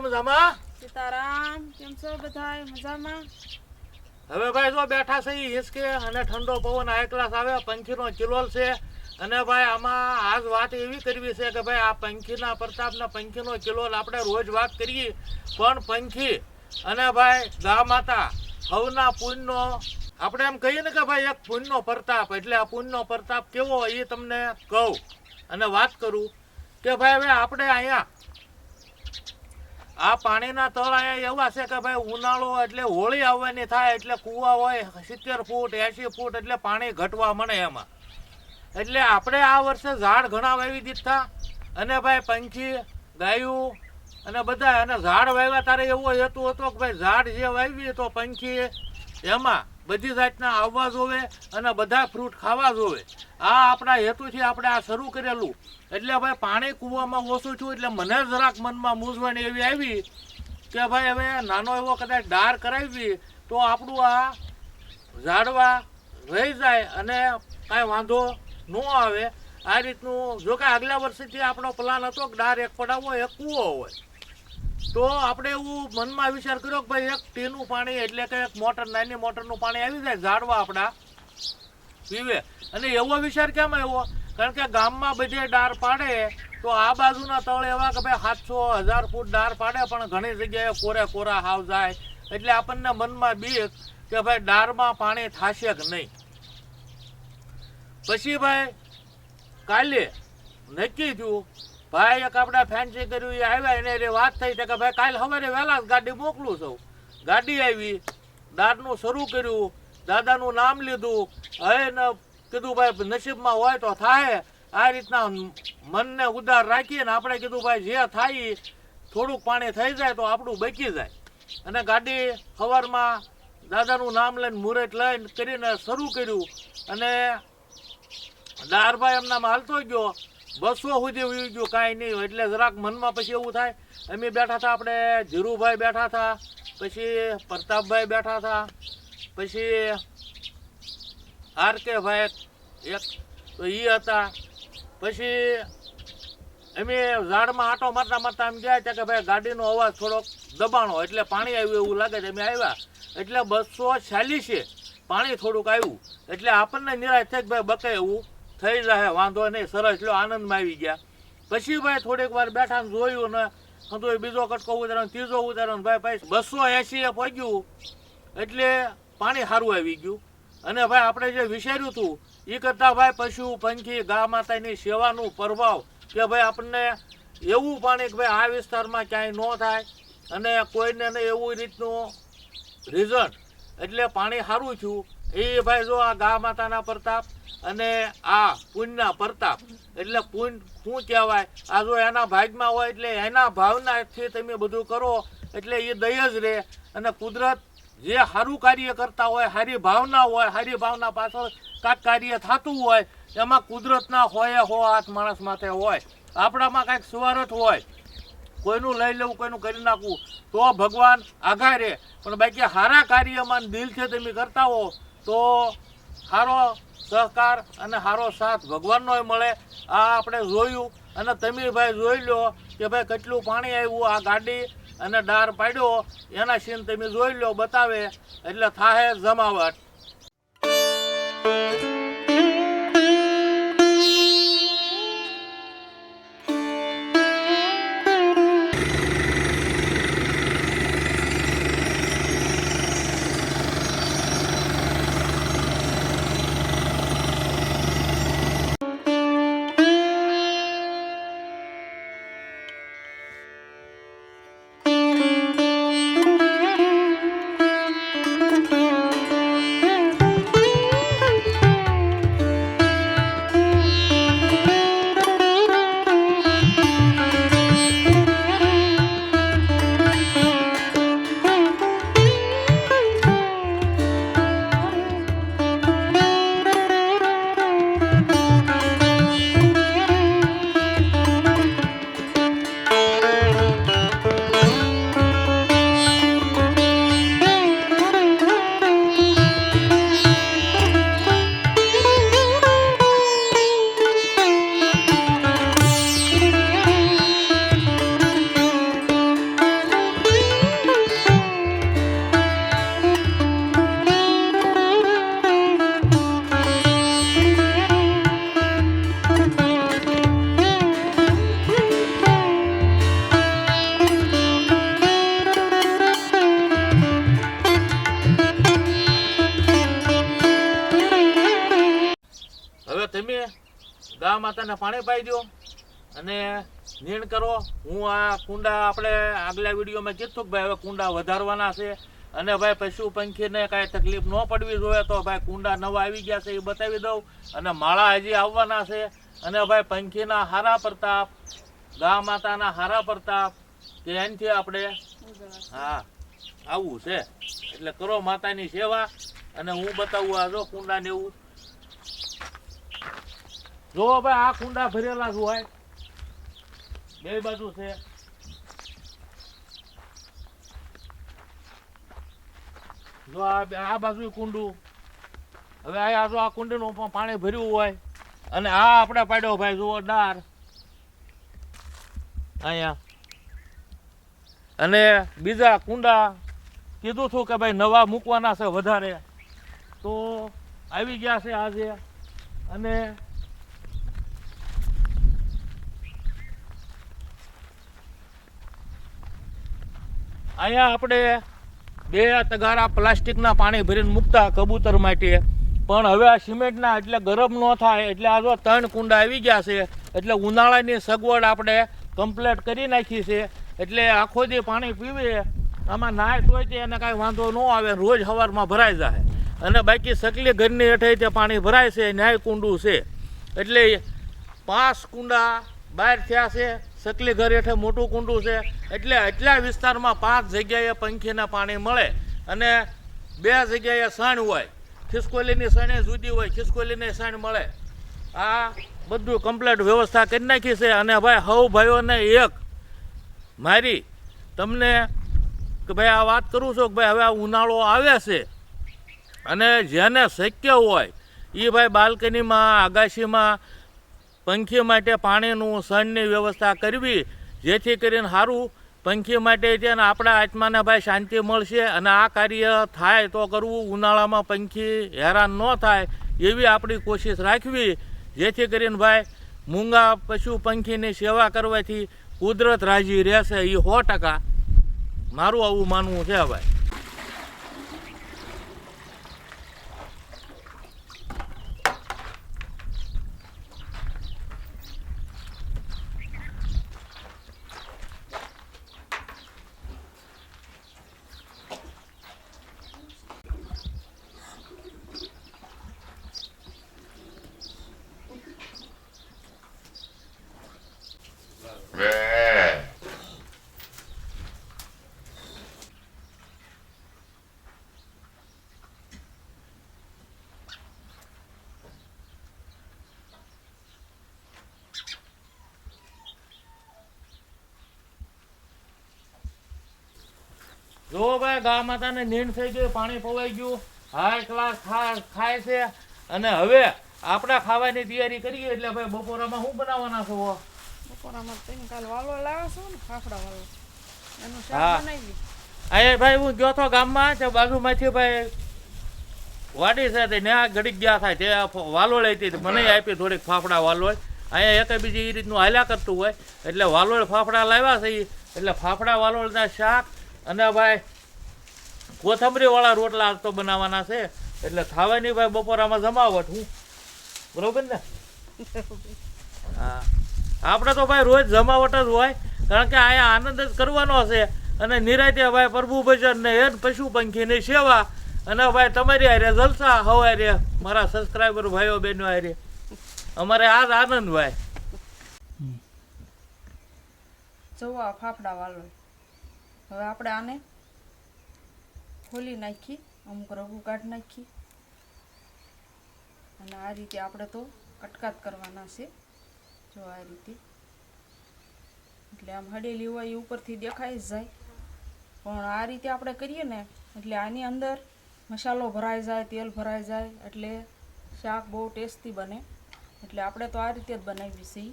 બધા મજામાં? સીતારામ કેમ છો બધાય? મજામાં? હવે ભાઈ જો બેઠા છે હિસકે અને ઠંડો પવન આ ક્લાસ આવે પંખીનો ચિલોલ છે. અને ભાઈ આમાં આજ વાત એવી કરવી છે કે ભાઈ આ પંખીના પ્રતાપના પંખીનો ચિલોલ આપણે રોજ વાત કરીએ પણ પંખી અને ભાઈ ગા માતા હવના પૂનનો આપણે એમ કહીએ ને કે ભાઈ એક પૂનનો પ્રતાપ એટલે આ પૂનનો પ્રતાપ કેવો એ તમને કહું. અને વાત કરું કે ભાઈ હવે આપણે અહીંયા આ પાણીના તળાયા એવા છે કે ભાઈ ઉનાળો એટલે હોળી આવવાની થાય એટલે કૂવા હોય, સિત્તેર ફૂટ એસી ફૂટ એટલે પાણી ઘટવા મળે એમાં. એટલે આપણે આ વર્ષે ઝાડ ઘણા વાવી દીધા. અને ભાઈ પંખી, ગાયું અને બધા, અને ઝાડ વાવ્યા. તારે એવો હેતુ હતો કે ભાઈ ઝાડ જે વાવીએ તો પંખી એમાં બધી જાતના આવવા જોવે અને બધા ફ્રૂટ ખાવા જોવે. આ આપણા હેતુથી આપણે આ શરૂ કરેલું. એટલે ભાઈ પાણી કૂવામાં ઓછું છું એટલે મને જરાક મનમાં મૂંઝવણ એવી આવી કે ભાઈ હવે નાનો એવો કદાચ ડાર કરાવી તો આપણું આ ઝાડવા રહી જાય અને કાંઈ વાંધો ન આવે. આ રીતનું જો કે આગલા વર્ષેથી આપણો પ્લાન હતો કે ડાર એક પડાવવો, એક કૂવો હોય. તો આપણે એવું મનમાં વિચાર કર્યો કે ભાઈ એક ટીનું પાણી એટલે કે એક મોટર, નાની મોટરનું પાણી આવી જાય ઝાડવા આપણા પીવે. અને એવો વિચાર કેમ આવ્યો? કારણ કે ગામમાં બધે ડાર પાડે, તો આ બાજુના તળ એવા કે ભાઈ સાતસો, હજાર ફૂટ ડાર પાડે, પણ ઘણી જગ્યાએ કોરે કોરા હાવ જાય. એટલે આપણને મનમાં બીક કે ભાઈ ડારમાં પાણી થશે કે નહીં. પછી ભાઈ, કાલે નક્કી થયું ભાઈ એક આપણે ફેન્સી કર્યું એ આવ્યા, એને એની વાત થઈ છે કે ભાઈ કાલે સવારે વહેલા ગાડી મોકલું છું. ગાડી આવી દારનું શરૂ કર્યું, દાદાનું નામ લીધું હવે કીધું ભાઈ નસીબમાં હોય તો થાય. આ રીતના મનને ઉદાર રાખીને આપણે કીધું ભાઈ જે થાય થોડુંક પાણી થઈ જાય તો આપણું બચી જાય. અને ગાડી સવારમાં દાદાનું નામ લઈને મુહૂર્ત લઈને કરીને શરૂ કર્યું. અને દારભાઈ એમનામાં હાલતો ગયો. બસો સુધી વહી ગયું, કાંઈ નહીં એટલે જરાક મનમાં પછી એવું થાય, અમે બેઠા હતા આપણે, ધીરુભાઈ બેઠા હતા, પછી પ્રતાપભાઈ બેઠા હતા, પછી આર કે ભાઈ, એક તો એ હતા. પછી અમે ઝાડમાં આંટો મારતા મારતા એમ ગયા કે ભાઈ ગાડીનો અવાજ થોડોક દબાણો, એટલે પાણી આવ્યું એવું લાગે છે. અમે આવ્યા. એટલે બસો ચાલીસે પાણી થોડુંક આવ્યું. એટલે આપણને નિરાશ થાય કે ભાઈ બકે એવું. થઈ જાય વાંધો નહીં, સરસ. લો આનંદમાં આવી ગયા. પછી ભાઈ થોડીક વાર બેઠા જોયું ને તો એ બીજો કટકો ઉતાર્યો ત્રીજો ઉતાર્યો ભાઈ ભાઈ બસો એસી પહોંચ્યું. એટલે પાણી સારું આવી ગયું. અને ભાઈ, આપણે જે વિચાર્યું હતું એ કરતાં ભાઈ પશુ, પંખી, ગા માતાની સેવાનું પ્રભાવ કે ભાઈ આપણને એવું પાણી કે ભાઈ આ વિસ્તારમાં ક્યાંય ન થાય અને કોઈને એવું રીતનું રિઝલ્ટ એટલે પાણી સારું થયું, એ ભાઈ જો આ ગા માતાના પ્રતાપ અને આ પુણ્યના પ્રતાપ, એટલે પુણ્ય શું કહેવાય? આ જો એના ભાગમાં હોય એટલે એના ભાવનાથી તમે બધું કરો, એટલે એ દય જ રહે અને કુદરત જે સારું કાર્ય કરતા હોય સારી ભાવના હોય સારી ભાવના પાછળ કાંઈક કાર્ય થતું હોય, એમાં કુદરતના હોય હો હાથ માણસ માથે હોય. આપણામાં કાંઈક સ્વાર્થ હોય, કોઈનું લઈ લેવું, કોઈનું કરી નાખવું, તો ભગવાન આઘા રહે પણ બાકી સારા કાર્યમાં દિલથી તમે કરતા હો, તો સારો સહકાર અને સારો સાથ ભગવાનનોય મળે. આ આપણે જોયું અને તમે ભાઈ જોઈ લો કે ભાઈ કેટલું પાણી આવ્યું આ ગાડી અને ડાર પાડ્યો એના સીન તમે જોઈ લો બતાવે એટલે થાહે જમાવટ. માતાને પાણી પાઈ દો અને નીણ કરો. હું આ કુંડા આપણે આગલા વિડીયોમાં કીધું કે ભાઈ હવે કુંડા વધારવાના છે અને ભાઈ પશુ પંખીને કાંઈ તકલીફ ન પડવી જોઈએ તો ભાઈ કુંડા નવા આવી ગયા છે એ બતાવી દઉં. અને માળા હજી આવવાના છે અને ભાઈ પંખીના હારા પ્રતાપ, ગા માતાના હારા પ્રતાપ કે એનાથી આપણે હા, આવું છે. એટલે કરો માતાની સેવા અને હું બતાવું આ જો કુંડાને એવું જો ભાઈ આ કુંડા ભરેલા જ હોય, બે બાજુ છે. જો આ બાજુ કુંડું. હવે આ જો આ કુંડીનું પણ પાણી ભર્યું હોય, અને આ આપણે પાડ્યો ભાઈ, જુઓ ડાર. અહીંયા. અને બીજા કુંડા કીધું છું કે ભાઈ નવા મૂકવાના છે વધારે. તો આવી ગયા છે આજે. અને અહીંયા આપણે બે તગારા પ્લાસ્ટિકના પાણી ભરીને મૂકતા કબૂતર માટે. પણ હવે આ સિમેન્ટના એટલે ગરમ ન થાય, એટલે આ જો ત્રણ કુંડા આવી ગયા છે, એટલે ઉનાળાની સગવડ આપણે કમ્પ્લીટ કરી નાખી છે. એટલે આખો દી પાણી પીવે, આમાં નાય તોય તે એને કાંઈ વાંધો ન આવે, રોજ હવારમાં ભરાઈ જાય. અને બાકી સકલી ઘરની હેઠે તે પાણી ભરાય છે ન્યાય કુંડું છે. એટલે પાંચ કુંડા બહાર થયા છે સકલી ઘર હેઠે મોટું કુંડું છે. એટલે એટલા વિસ્તારમાં પાંચ જગ્યાએ પંખીના પાણી મળે અને બે જગ્યાએ સણ હોય. ખિસકોલીની સણે જુદી હોય, ખિસકોલીની સણ મળે. આ બધું કમ્પ્લેટ વ્યવસ્થા કરી નાખી છે અને ભાઈ હવ ભાઈઓને એક મારી તમને કે ભાઈ આ વાત કરું છું કે ભાઈ હવે આ ઉનાળો આવે છે અને જેને શક્ય હોય એ ભાઈ બાલ્કનીમાં, આગાશીમાં પંખી માટે પાણીનું સણની વ્યવસ્થા કરવી, જેથી કરીને સારું પંખી માટે છે ને આપણા આત્માને ભાઈ શાંતિ મળશે અને આ કાર્ય થાય તો કરવું, ઉનાળામાં પંખી હેરાન ન થાય એવી આપણી કોશિશ રાખવી, જેથી કરીને ભાઈ મૂંગા પશુ પંખીની સેવા કરવાથી કુદરત રાજી રહેશે એ સો ટકા. મારું આવું માનવું છે ભાઈ. જો ભાઈ ગા માતાને નીંદ થઈ ગઈ પાણી પવાઈ ગયું હાઈ ક્લાસ ખાય છે. અને હવે આપણે ખાવાની તૈયારી કરીએ એટલે ભાઈ બપોરામાં શું બનાવવાના છો? બપોરામાં તમે કાલ વાલો લાવ્યો છો ને ફાફડા વાલો. એનું શાક બનાવી. અહીં ભાઈ હું ગયો તો ગામમાં તો બાજુમાંથી ભાઈ વાડી છે તે ત્યાં ઘડીક ગયા થાય તે વાલોળ હતી મને આપી થોડીક ફાફડા વાલોળ અહીંયા એક બીજી એ રીતનું હાલ્યા કરતું હોય એટલે વાલોળ ફાફડા લાવ્યા છે. એટલે ફાફડા વાલોળના શાક અને ભાઈ કોથમરીવાળા રોટલા તો બનાવવાના છે. એટલે ખાવાની ભાઈ બપોરામાં જમાવટ હું. બરોબર ને? હા. આપણે તો ભાઈ રોજ જમાવટ જ હોય કારણ કે અહીંયા આનંદ જ કરવાનો છે. અને નિરાયતે ભાઈ પ્રભુ ભજન ને એ પશુ પંખીની સેવા. અને ભાઈ તમારી હારે જલસા હવારે મારા સબસ્ક્રાઈબર ભાઈઓ બહેનો હારે. અમારે આ જ આનંદ ભાઈ. જવા ફાફડા વાલો હવે આપણે આને ખોલી નાખી, અમુક રગું કાઢી નાખી. અને આ રીતે આપણે તો કટકાત કરવાના છે. જો આ રીતે. એટલે આમ હડેલી હોય એ ઉપરથી દેખાઈ જ જાય. પણ આ રીતે આપણે કરીએ ને, એટલે આની અંદર મસાલો ભરાઈ જાય, તેલ ભરાઈ જાય, એટલે શાક બહુ ટેસ્ટી બને. એટલે આપણે તો આ રીતે જ બનાવીએ છીએ.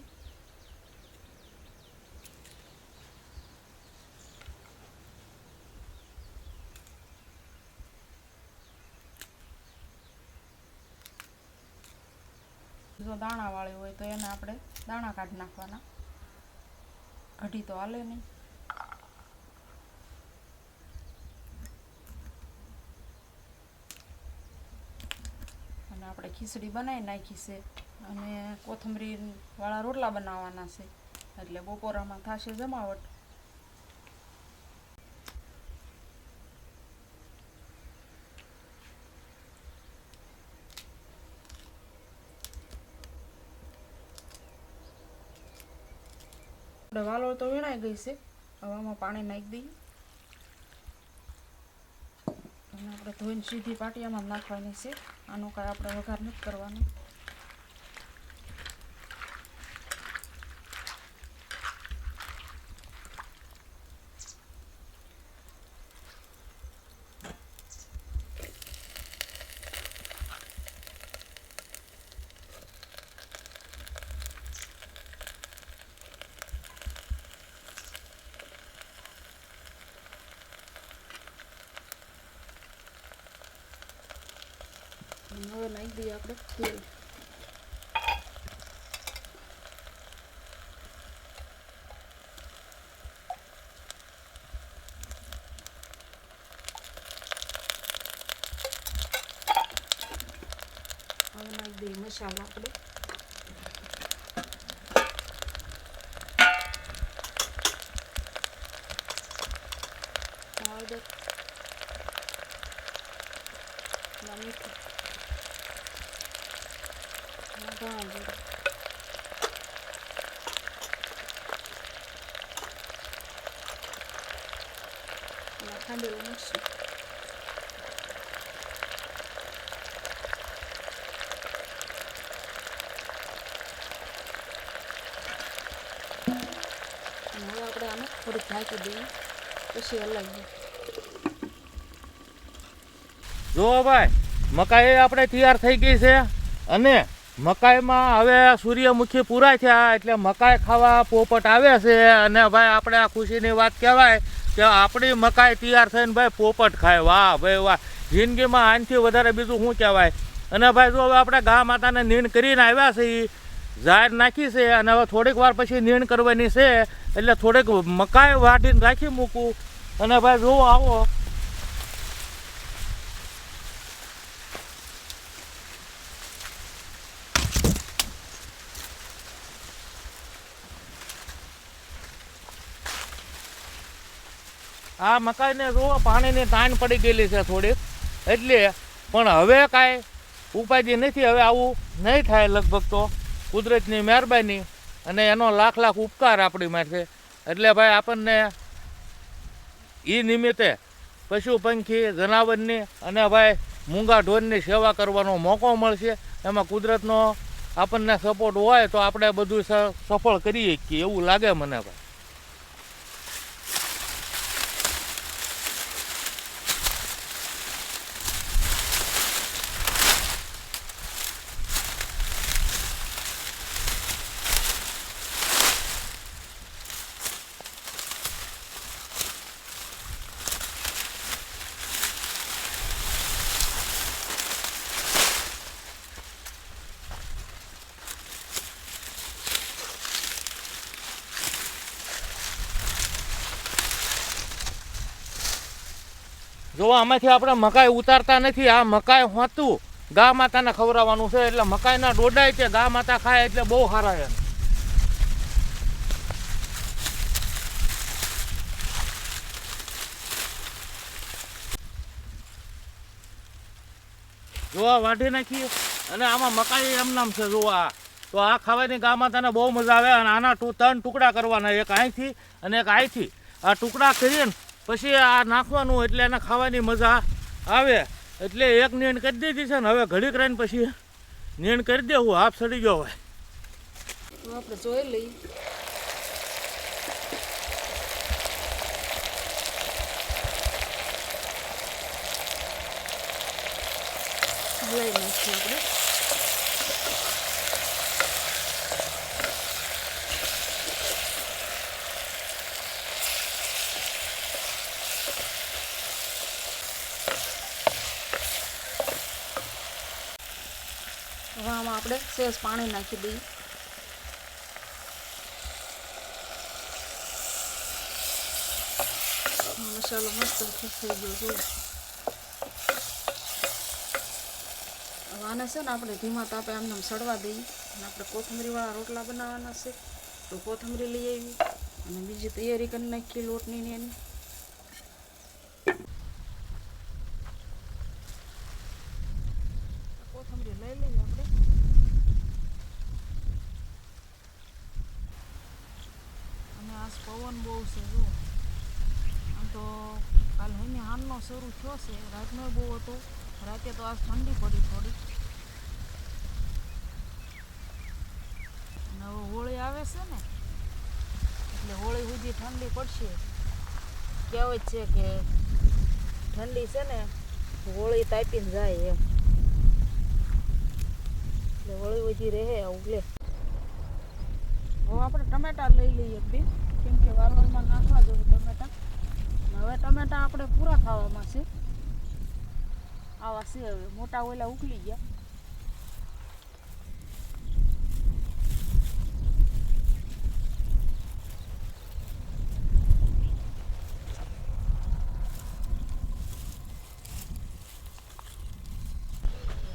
જો દાણા વાળી હોય તો એને આપણે દાણા કાઢી નાખવાના. અઢી તો હાલે નહીં. અને આપણે ખીચડી બનાવી નાખી છે. અને કોથમરી વાળા રોટલા બનાવવાના છે. એટલે બપોરામાં થશે જમાવટ. આપણે વાલોળ તો વીણાઈ ગઈ છે. હવે આમાં પાણી નાખી દઈએ. અને આપણે ધોઈને સીધી પાટિયામાં નાખવાની છે. આનો કાંઈ આપણે વઘાર નથી કરવાનો અને હવે નાખી દઈએ આપણે તેલ હવે નાખી દઈએ મસાલો આપણે હળદર ના મીઠું ના ધાણા જીરું પછી હલાવીએ જુઓ ભાઈ, મકાઈ આપણે તૈયાર થઈ ગઈ છે અને મકાઈમાં હવે સૂર્યમુખી પૂરા થયા એટલે મકાઈ ખાવા પોપટ આવે છે અને ભાઈ, આપણે આ ખુશીની વાત કહેવાય કે આપણી મકાઈ તૈયાર થઈને ભાઈ પોપટ ખાય. વાહ, ભાઈ વાહ. જિંદગીમાં આનથી વધારે બીજું શું કહેવાય? અને ભાઈ જો હવે આપણે ગા માતાને નીણ કરીને આવ્યા છે એ ઝાડ નાખી છે અને હવે થોડીક વાર પછી નીણ કરવાની છે, એટલે થોડીક મકાઈ વાટીને રાખી મૂકું. અને ભાઈ જો આવો આ મકાઈને જુઓ, પાણીની તાણ પડી ગયેલી છે થોડીક. એટલે પણ હવે કાંઈ ઉપાધિ નથી, હવે આવું નહીં થાય લગભગ તો. કુદરતની મહેરબાની અને એનો લાખ લાખ ઉપકાર આપણી માટે. એટલે ભાઈ આપણને એ નિમિત્તે પશુ પંખી જનાવરની અને ભાઈ મૂંગા ઢોરની સેવા કરવાનો મોકો મળશે. એમાં કુદરતનો આપણને સપોર્ટ હોય તો આપણે બધું સફળ કરી શકીએ એવું લાગે મને ભાઈ. જો આમાંથી આપણે મકાઈ ઉતારતા નથી, આ મકાઈ હોતું. ગા માતાને ખવડાવવાનું છે, એટલે મકાઈના ડોડાય છે, ગા માતા ખાય એટલે બહુ સારા છે. જોવા વાઢી નાખીએ અને આમાં મકાઈ એમ નામ છે જોવા તો આ ખાવાની ગા માતાને બહુ મજા આવે, અને આના ત્રણ ટુકડા કરવાના, એક અહીંથી અને એક અહીંથી આ ટુકડા કરીને પછી આ નાખવાનું એટલે એને ખાવાની મજા આવે. એટલે એક નીણ કરી દીધી છે ને હવે ઘડીક રહીને પછી નીણ કરી દેવું હાફ સડી ગયો હોય. આપણે જોઈ લઈએ. લઈ લઈશું આપણે હવે આમાં આપણે સેજ પાણી નાખી દઈએ. મસાલો મસ્ત થઈ ગયો જુઓ હવે આને છે ને આપણે ધીમા તાપે આમને આમ સડવા દઈએ. અને આપણે કોથમરીવાળા રોટલા બનાવવાના છે. તો કોથમરી લઈ આવી અને બીજી તૈયારી કરી નાખી લોટની ને એની. કોથમરી લઈ લઈએ આપણે અને આજ પવન બહુ છે, જો. આમ તો કાલ હઈને હાનનો શરૂ થયો છે. રાતનો બહુ હતો. રાતે તો આજ ઠંડી પડી થોડી. અને હવે હોળી આવે છે ને, એટલે હોળી સુધી ઠંડી પડશે. કહેવત છે કે ઠંડી છે ને હોળી તાપીને જાય એમ. એટલે હોળી સુધી રહે આવું લે. હવે આપણે ટમેટા લઈ લઈએ બે. કેમ કે વાલોરમાં નાખવા જોઈએ ટમેટા. હવે ટમેટા આપણે પૂરા ખાવામાં છે. આવા છે હવે. મોટા ઓલા ઉકલી ગયા.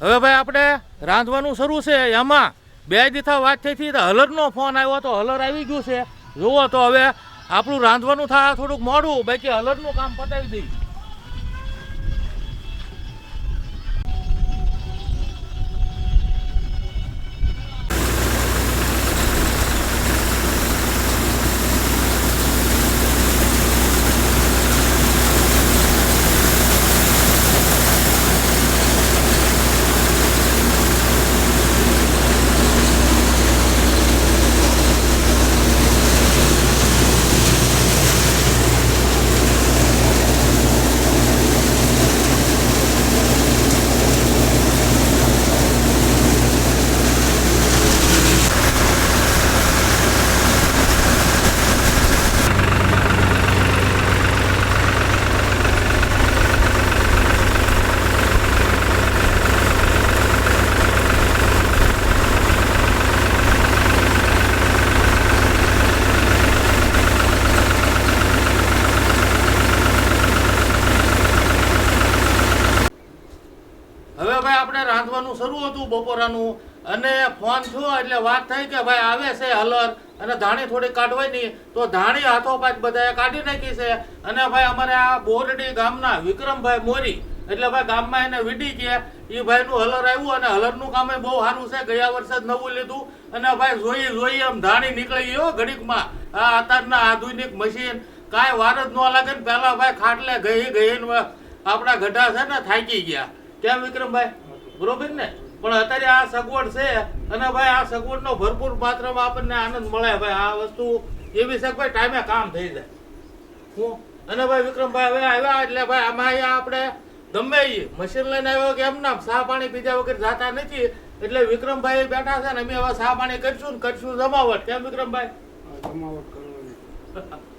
હવે ભાઈ આપણે રાંધવાનું શરૂ છે. એમાં બે દીથા વાત થઈ હતી હલરનો ફોન આવ્યો તો હલર આવી ગયું છે. જુઓ તો હવે આપણું રાંધવાનું થાય થોડુંક મોડું બાકી હલરનું કામ પતાવી દઈ હવે ભાઈ આપણે શરૂ હતું બપોરાનું. અને ફોન થયો એટલે વાત થઈ કે ભાઈ આવે છે હલર અને ધાણી થોડી કાઢવાય નહીં તો ધાણી હાથો પાછ બધાએ કાઢી નાખી છે. અને ભાઈ અમારે આ બોરડી ગામના વિક્રમભાઈ મોરી. એટલે ભાઈ ગામમાં એને વીડી કે એ ભાઈનું હલર આવ્યું અને હલરનું કામ બહુ સારું છે. ગયા વર્ષે જ નવું લીધું. અને ભાઈ જોઈ જોઈ એમ ધાણી નીકળી ગયો ઘડીકમાં. આ અત્યારના આધુનિક મશીન કાંઈ વાર જ ન લાગે ને પહેલાં ભાઈ ખાટલે ગઈ ગઈ આપણા ગઢા છે ને થાકી ગયા. કેમ વિક્રમભાઈ? બરોબર ને? પણ અત્યારે આ સગવડ છે અને ભાઈ આ સગવડનો ભરપૂર માત્રામાં આપણને આનંદ મળે ભાઈ. આ વસ્તુ એવી છે ભાઈ ટાઈમે કામ થઈ જાય. હું અને ભાઈ વિક્રમભાઈ હવે આવ્યા એટલે ભાઈ આમાં અહીંયા આપણે ગમે એ મશીન લઈને આવ્યો કે એમ નામ સાહ પાણી પીધા વગર જાતા નથી. એટલે વિક્રમભાઈ બેઠા છે ને અમે હવે સાહ પાણી કરશું ને કરશું જમાવટ. કેમ વિક્રમભાઈ? જમાવટ કરવાની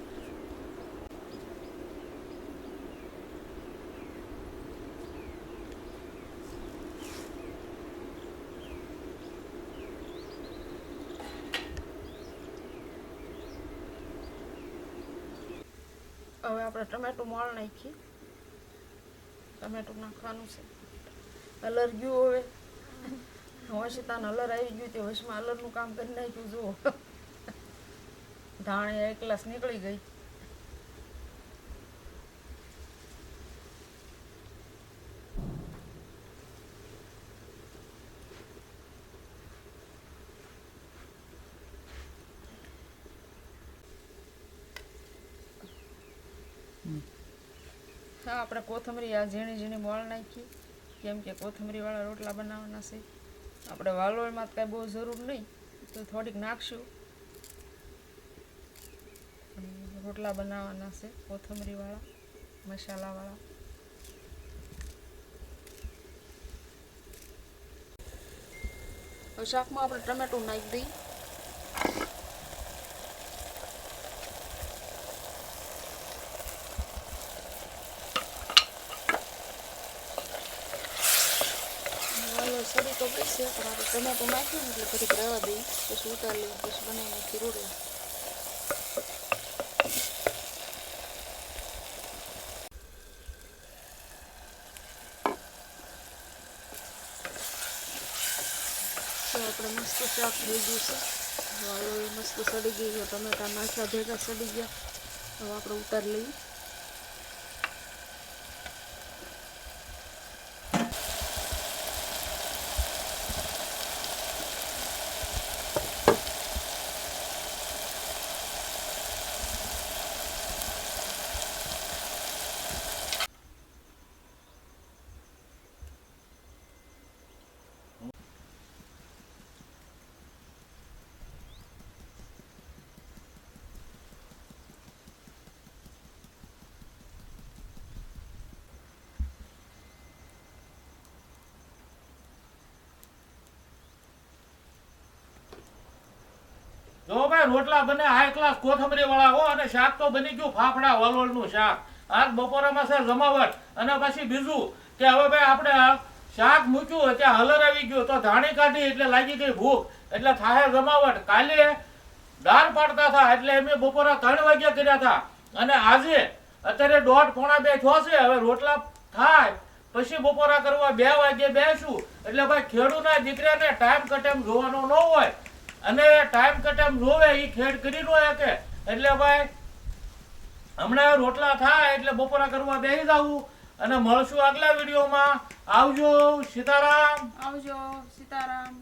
હવે આપણે ટમેટું મોળ નાખી. ટમેટું નાખવાનું છે. અલર ગયું હવે. વંશિતાને અલર આવી ગયું તે હોશમાં અલરનું કામ કરી નાખ્યું, જુઓ. ધાણે એક ગ્લાસ નીકળી ગઈ. હા આપણે કોથમરી આ ઝીણી ઝીણી મોળ નાખી. કેમ કે કોથમરીવાળા રોટલા બનાવવાના છે. આપણે વાલોળમાં તો કાંઈ બહુ જરૂર નહીં, તો થોડીક નાખશું. રોટલા બનાવવાના છે, કોથમરીવાળા, મસાલાવાળા. શાકમાં આપણે ટમેટું નાખી દઈએ વાલો સરી તો બેસે પણ આપણે ટમેટું નાખ્યું ને એટલે ઘડીક રહેવા દઈએ પછી ઉતારી લઈએ પછી બનાવી નાખી રોટલા તો આપણે મસ્ત શાક થઈ ગયું છે વાળો એ મસ્ત સડી ગઈ ટમેટા નાખ્યા ભેગા સડી ગયા હવે આપણે ઉતારી લઈએ જો ભાઈ રોટલા બને હાઈ ક્લાસ કોથમરી વાળા હો, અને શાક તો બની ગયું ફાફડા વલોળનું શાક. આજ બપોરામાં છે જમાવટ, અને પછી બીજું કે હવે ભાઈ આપણે શાક મૂક્યું ત્યાં હલર આવી ગયું તો ધાણી કાઢી એટલે લાગી ગઈ ભૂખ. એટલે થાય જમાવટ. કાલે દાળ પાડતા હતા, એટલે અમે બપોરા ત્રણ વાગ્યા કર્યા હતા. અને આજે અત્યારે દોઢ પોણા બે થયો છે, હવે રોટલા થાય, પછી બપોરા કરવા બે વાગે બેસું. એટલે ભાઈ ખેડૂતના દીકરાને ટાઈમ કટેમ જોવાનો ન હોય. અને ટાઈમ કટેમ રોવે એ ખેડ કરી નો કે એટલે ભાઈ, હમણાં રોટલા થાય એટલે બપોરા કરવા બેસી જાવું અને મળશું આગલા વિડીયોમાં. આવજો, સીતારામ. આવજો, સીતારામ.